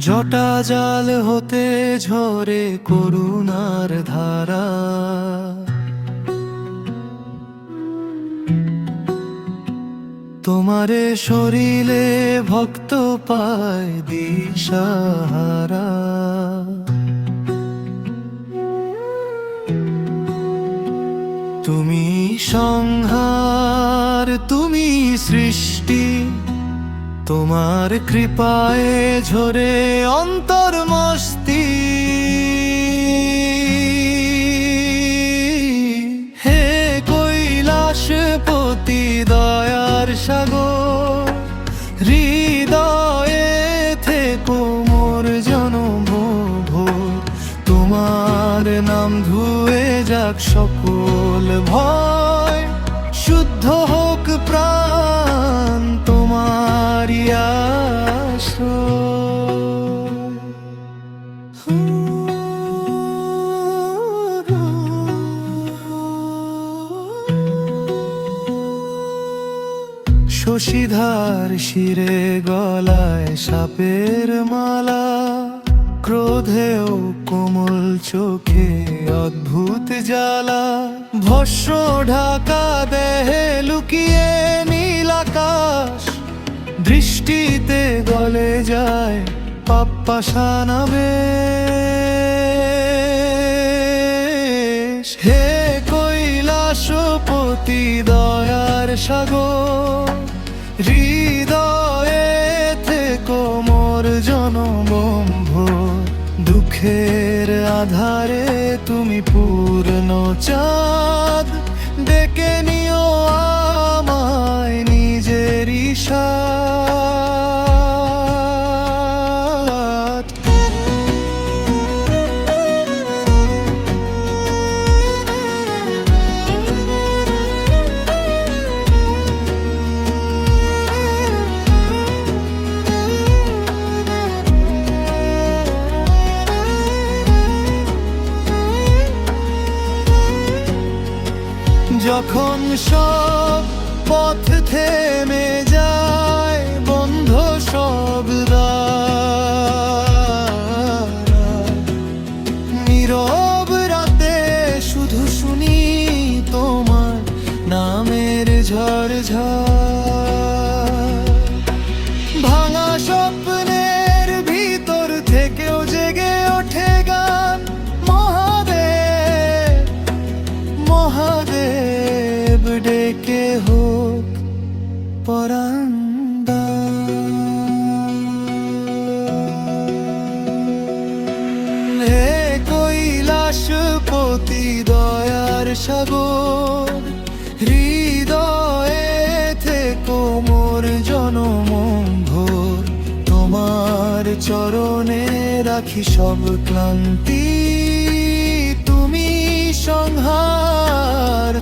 জটা জাল হতে ঝরে করুণার ধারা। তোমারে শরীরে ভক্ত পায় দিশাহারা। তুমি সংহার, তুমি সৃষ্টি তোমার কৃপায় ঝরে অন্তর মস্তি। হে কৈলাসপতি দয়ার সাগর, হৃদয়ে থেকো মোর জনম তোমার নাম ধুয়ে যাক সকল ভয়, শুদ্ধ হোক প্রাণ তোমার শশীধার শিরে গলায় সাপের মালা, ক্রোধেও কোমল চোখে অদ্ভুত জ্বালা। ভস্য ঢাকা দেহে লুকিয়ে নীল আকাশ, দৃষ্টিতে গলে যায় পাপ্পাসানাবে হে কৈলাসপতি, দয়ার সাগর হৃদয়ে থেকো মোর জনম ভোর দুঃখের আধারে তুমি পূর্ণ চাঁদ। ডেকে নিও যখন সব পথ থেমে যায়, বন্ধ সব। নীরব রাতে শুধু শুনি তোমার নামের ঝড় ঝড় ডেকে হোক পরান্দা হে কৈলাসপতি দয়ার সাগর, হৃদয়ে থেকো মোর জনম তোমার চরণে রাখি সব ক্লান্তি। তুমি সংহার